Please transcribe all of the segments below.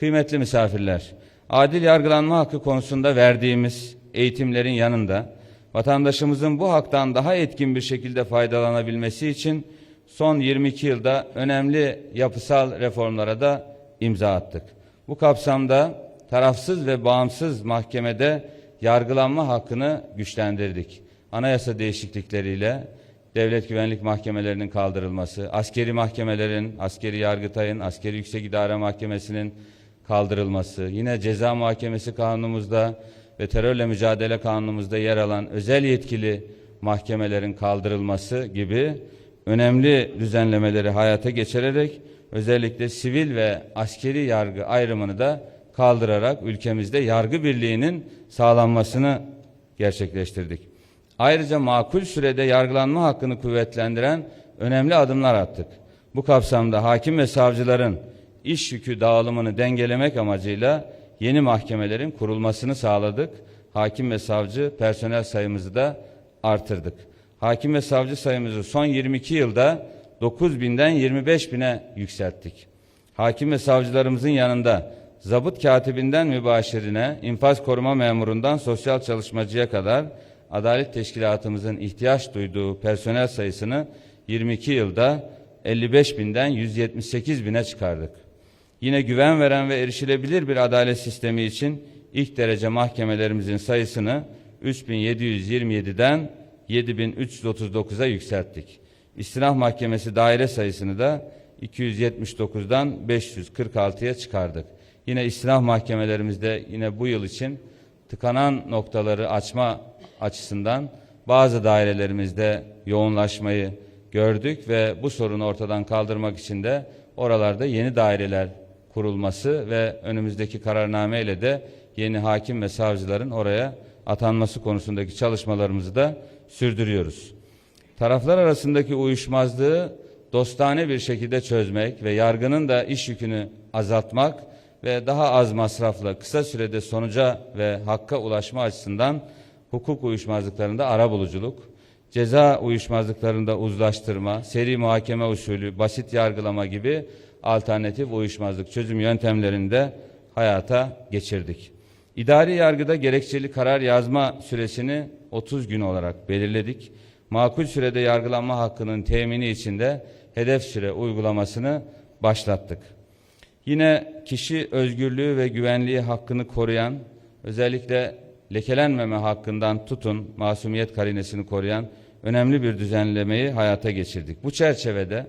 Kıymetli misafirler, adil yargılanma hakkı konusunda verdiğimiz eğitimlerin yanında vatandaşımızın bu haktan daha etkin bir şekilde faydalanabilmesi için son 22 yılda önemli yapısal reformlara da imza attık. Bu kapsamda tarafsız ve bağımsız mahkemede yargılanma hakkını güçlendirdik. Anayasa değişiklikleriyle devlet güvenlik mahkemelerinin kaldırılması, askeri mahkemelerin, askeri yargıtayın, askeri yüksek idare mahkemesinin kaldırılması, yine ceza muhakemesi kanunumuzda ve terörle mücadele kanunumuzda yer alan özel yetkili mahkemelerin kaldırılması gibi önemli düzenlemeleri hayata geçirerek özellikle sivil ve askeri yargı ayrımını da kaldırarak ülkemizde yargı birliğinin sağlanmasını gerçekleştirdik. Ayrıca makul sürede yargılanma hakkını kuvvetlendiren önemli adımlar attık. Bu kapsamda hakim ve savcıların iş yükü dağılımını dengelemek amacıyla yeni mahkemelerin kurulmasını sağladık. Hakim ve savcı personel sayımızı da artırdık. Hakim ve savcı sayımızı son 22 yılda 9 binden 25 bine yükselttik. Hakim ve savcılarımızın yanında zabıt katibinden mübaşirine, infaz koruma memurundan sosyal çalışmacıya kadar adalet teşkilatımızın ihtiyaç duyduğu personel sayısını 22 yılda 55 binden 178 bine çıkardık. Yine güven veren ve erişilebilir bir adalet sistemi için ilk derece mahkemelerimizin sayısını 3727'den 7339'a yükselttik. İstinaf Mahkemesi daire sayısını da 279'dan 546'ya çıkardık. Yine istinaf mahkemelerimizde yine bu yıl için tıkanan noktaları açma açısından bazı dairelerimizde yoğunlaşmayı gördük ve bu sorunu ortadan kaldırmak için de oralarda yeni daireler kurulması ve önümüzdeki kararname ile de yeni hakim ve savcıların oraya atanması konusundaki çalışmalarımızı da sürdürüyoruz. Taraflar arasındaki uyuşmazlığı dostane bir şekilde çözmek ve yargının da iş yükünü azaltmak ve daha az masrafla kısa sürede sonuca ve hakka ulaşma açısından hukuk uyuşmazlıklarında arabuluculuk, ceza uyuşmazlıklarında uzlaştırma, seri muhakeme usulü, basit yargılama gibi alternatif uyuşmazlık çözüm yöntemlerini de hayata geçirdik. İdari yargıda gerekçeli karar yazma süresini 30 gün olarak belirledik. Makul sürede yargılanma hakkının temini içinde hedef süre uygulamasını başlattık. Yine kişi özgürlüğü ve güvenliği hakkını koruyan, özellikle lekelenmeme hakkından tutun masumiyet karinesini koruyan önemli bir düzenlemeyi hayata geçirdik. Bu çerçevede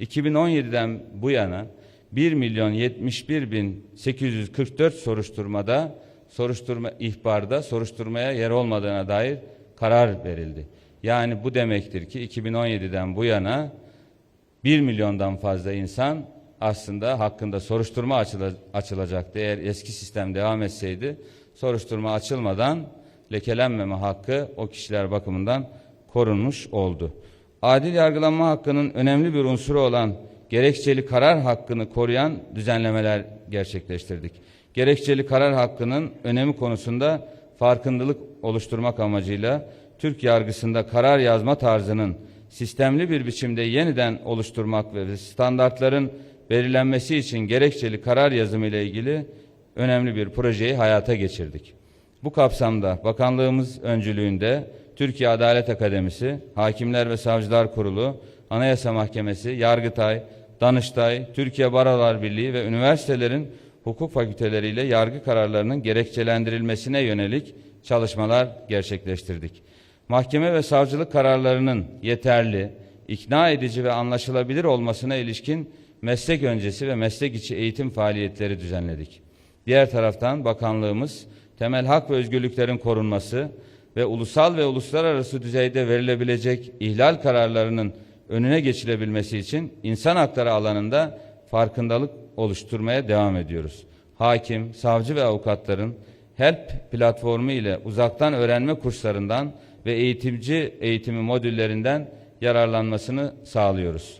2017'den bu yana 1 milyon 71 bin 844 soruşturmada soruşturma ihbarda soruşturmaya yer olmadığına dair karar verildi. Yani bu demektir ki 2017'den bu yana 1 milyondan fazla insan aslında hakkında soruşturma açıla, açılacaktı. Eğer eski sistem devam etseydi soruşturma açılmadan lekelenmeme hakkı o kişiler bakımından korunmuş oldu. Adil yargılanma hakkının önemli bir unsuru olan gerekçeli karar hakkını koruyan düzenlemeler gerçekleştirdik. Gerekçeli karar hakkının önemi konusunda farkındalık oluşturmak amacıyla Türk yargısında karar yazma tarzının sistemli bir biçimde yeniden oluşturmak ve standartların belirlenmesi için gerekçeli karar yazımı ile ilgili önemli bir projeyi hayata geçirdik. Bu kapsamda bakanlığımız öncülüğünde Türkiye Adalet Akademisi, Hakimler ve Savcılar Kurulu, Anayasa Mahkemesi, Yargıtay, Danıştay, Türkiye Barolar Birliği ve üniversitelerin hukuk fakülteleriyle yargı kararlarının gerekçelendirilmesine yönelik çalışmalar gerçekleştirdik. Mahkeme ve savcılık kararlarının yeterli, ikna edici ve anlaşılabilir olmasına ilişkin meslek öncesi ve meslek içi eğitim faaliyetleri düzenledik. Diğer taraftan bakanlığımız temel hak ve özgürlüklerin korunması ve ulusal ve uluslararası düzeyde verilebilecek ihlal kararlarının önüne geçilebilmesi için insan hakları alanında farkındalık oluşturmaya devam ediyoruz. Hakim, savcı ve avukatların HELP platformu ile uzaktan öğrenme kurslarından ve eğitimci eğitimi modüllerinden yararlanmasını sağlıyoruz.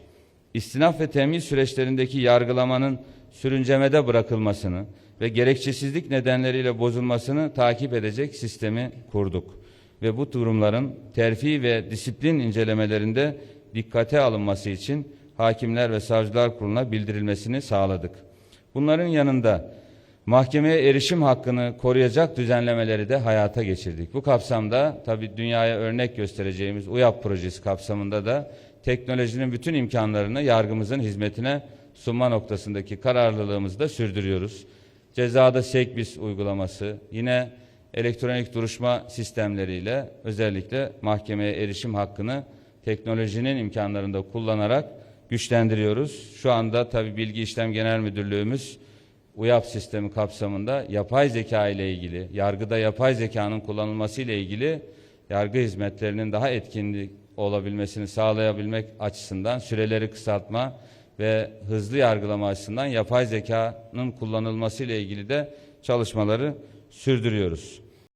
İstinaf ve temin süreçlerindeki yargılamanın sürüncemede bırakılmasını ve gerekçesizlik nedenleriyle bozulmasını takip edecek sistemi kurduk. Ve bu durumların terfi ve disiplin incelemelerinde dikkate alınması için Hakimler ve Savcılar Kurulu'na bildirilmesini sağladık. Bunların yanında Mahkemeye erişim hakkını koruyacak düzenlemeleri de hayata geçirdik. Bu kapsamda tabii dünyaya örnek göstereceğimiz UYAP projesi kapsamında da teknolojinin bütün imkanlarını yargımızın hizmetine sunma noktasındaki kararlılığımızı da sürdürüyoruz. Cezada SEKBİS uygulaması, yine elektronik duruşma sistemleriyle özellikle mahkemeye erişim hakkını teknolojinin imkanlarında kullanarak güçlendiriyoruz. Şu anda tabii Bilgi İşlem Genel Müdürlüğümüz UYAP sistemi kapsamında yapay zeka ile ilgili, yargıda yapay zekanın kullanılması ile ilgili yargı hizmetlerinin daha etkin olabilmesini sağlayabilmek açısından süreleri kısaltma ve hızlı yargılama açısından yapay zekanın kullanılması ile ilgili de çalışmaları sürdürüyoruz.